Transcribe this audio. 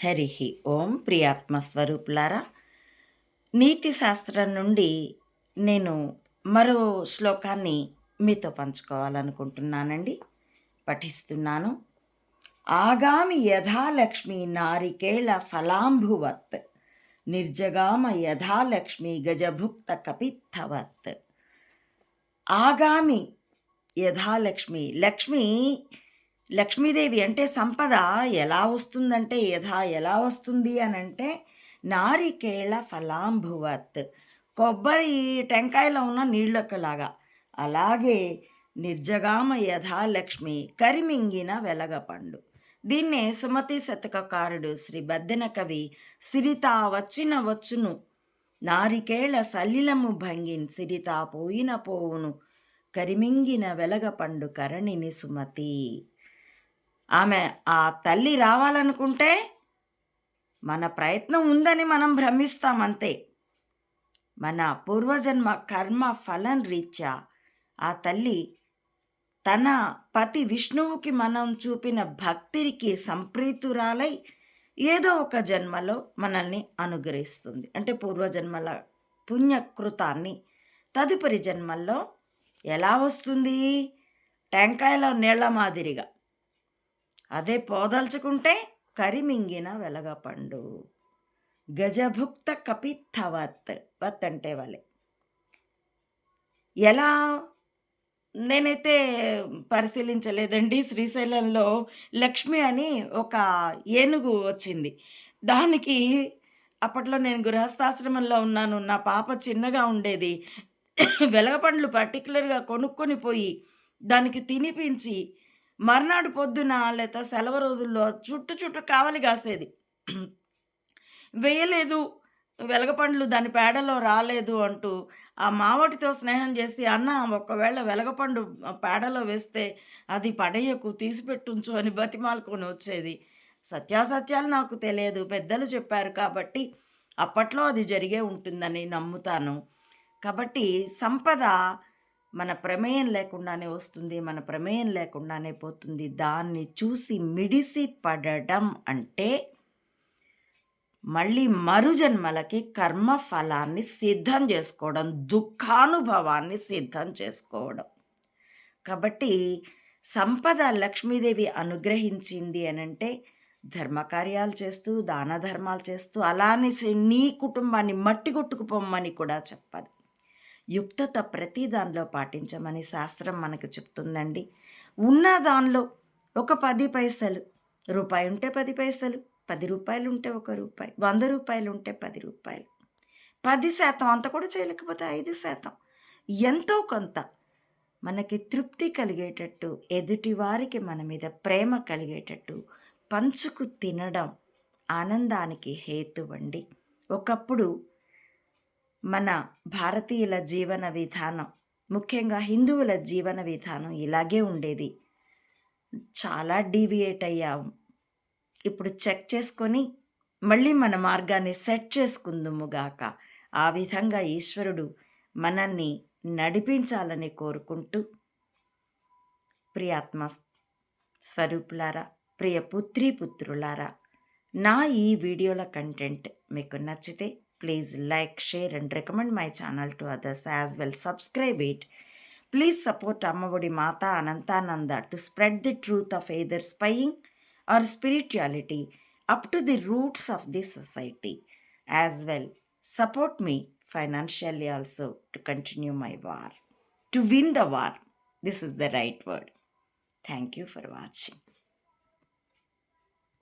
హరి ఓం ప్రియాత్మ స్వరూపులారా నీతి శాస్త్రం నుండి నేను మరో శ్లోకాన్ని మీతో పంచుకోవాలనుకుంటున్నానండి. పఠిస్తున్నాను. ఆగామి యథాలక్ష్మి నారికేళ ఫలాంభువత్ నిర్జగామ యథాలక్ష్మి గజభుక్త కపిత్తవత్ ఆగామి యథాలక్ష్మి లక్ష్మి లక్ష్మీదేవి అంటే సంపద ఎలా వస్తుందంటే యథా ఎలా వస్తుంది అని అంటే నారికేళ ఫలాంభువత్. కొబ్బరి టెంకాయలో ఉన్న నీళ్ళొక్కలాగా. అలాగే నిర్జగామ యథాలక్ష్మి కరిమింగిన వెలగపండు. దీన్నే సుమతి శతకకారుడు శ్రీ బద్దెన కవి సిరితా వచ్చిన వచ్చును. నారికేళ సలిలము భంగిన్ సిరితా పోయిన పోవును. కరిమింగిన వెలగపండు కరణిని సుమతి. ఆమె ఆ తల్లి రావాలనుకుంటే మన ప్రయత్నం ఉందని మనం భ్రమిస్తాం అంతే. మన పూర్వజన్మ కర్మ ఫలం రీత్యా ఆ తల్లి తన పతి విష్ణువుకి మనం చూపిన భక్తికి సంప్రీతురాలై ఏదో ఒక జన్మలో మనల్ని అనుగ్రహిస్తుంది. అంటే పూర్వజన్మల పుణ్యకృతాన్ని తదుపరి జన్మల్లో ఎలా వస్తుంది? టెంకాయలో నీళ్ళ మాదిరిగా. అదే పోదలుచుకుంటే కరిమింగిన వెలగపండు. గజభుక్త కపిత్తవత్ వత్ అంటే వాళ్ళే ఎలా? నేనైతే పరిశీలించలేదండి. శ్రీశైలంలో లక్ష్మి అని ఒక ఏనుగు వచ్చింది. దానికి అప్పట్లో నేను గృహస్థాశ్రమంలో ఉన్నాను. నా పాప చిన్నగా ఉండేది. వెలగపండ్లు పర్టికులర్గా కొనుక్కొని పోయి దానికి తినిపించి మర్నాడు పొద్దున లేదా సెలవు రోజుల్లో చుట్టు చుట్టూ కావలి కాసేది. వేయలేదు వెలగపండ్లు దాని పేడలో రాలేదు అంటూ ఆ మావటితో స్నేహం చేసి అన్న ఒకవేళ వెలగపండు పేడలో వేస్తే అది పడేయకు తీసిపెట్టుంచు అని బతిమాలుకొని వచ్చేది. సత్యాసత్యాలు నాకు తెలియదు పెద్దలు చెప్పారు కాబట్టి అప్పట్లో అది జరిగే ఉంటుందని నమ్ముతాను. కాబట్టి సంపద మన ప్రమేయం లేకుండానే వస్తుంది మన ప్రమేయం లేకుండానే పోతుంది. దాన్ని చూసి మిడిసి పడడం అంటే మళ్ళీ మరుజన్మలకి కర్మ ఫలాన్ని సిద్ధం చేసుకోవడం దుఃఖానుభవాన్ని సిద్ధం చేసుకోవడం. కాబట్టి సంపద లక్ష్మీదేవి అనుగ్రహించింది అని అంటే ధర్మకార్యాలు చేస్తూ దాన ధర్మాలు చేస్తూ అలానే నీ కుటుంబాన్ని మట్టి కొట్టుకుపోమ్మని కూడా చెప్పదు. యుక్తత ప్రతి దానిలో పాటించమని శాస్త్రం మనకు చెప్తుందండి. ఉన్న దానిలో ఒక పది పైసలు రూపాయి ఉంటే పది పైసలు పది రూపాయలు ఉంటే ఒక రూపాయి వంద రూపాయలు ఉంటే పది రూపాయలు. పది శాతం అంత కూడా చేయలేకపోతే ఐదు శాతం. ఎంతో కొంత మనకి తృప్తి కలిగేటట్టు ఎదుటి వారికి మన మీద ప్రేమ కలిగేటట్టు పంచుకు తినడం ఆనందానికి హేతువండి. ఒకప్పుడు మన భారతీయుల జీవన విధానం ముఖ్యంగా హిందువుల జీవన విధానం ఇలాగే ఉండేది. చాలా డీవియేట్ అయ్యాము ఇప్పుడు చెక్ చేసుకొని మళ్ళీ మన మార్గాన్ని సెట్ చేసుకుందుముగాక ఆ విధంగా ఈశ్వరుడు మనల్ని నడిపించాలని కోరుకుంటూ ప్రియాత్మ స్వరూపులారా ప్రియ పుత్రి పుత్రులారా నా ఈ వీడియోల కంటెంట్ మీకు నచ్చితే Please like, share and recommend my channel to others as well. Subscribe it. Please support Ammavadi Mata Anantananda to spread the truth of either spying or spirituality up to the roots of this society. As well, support me financially also to continue my war. To win the war. This is the right word. Thank you for watching.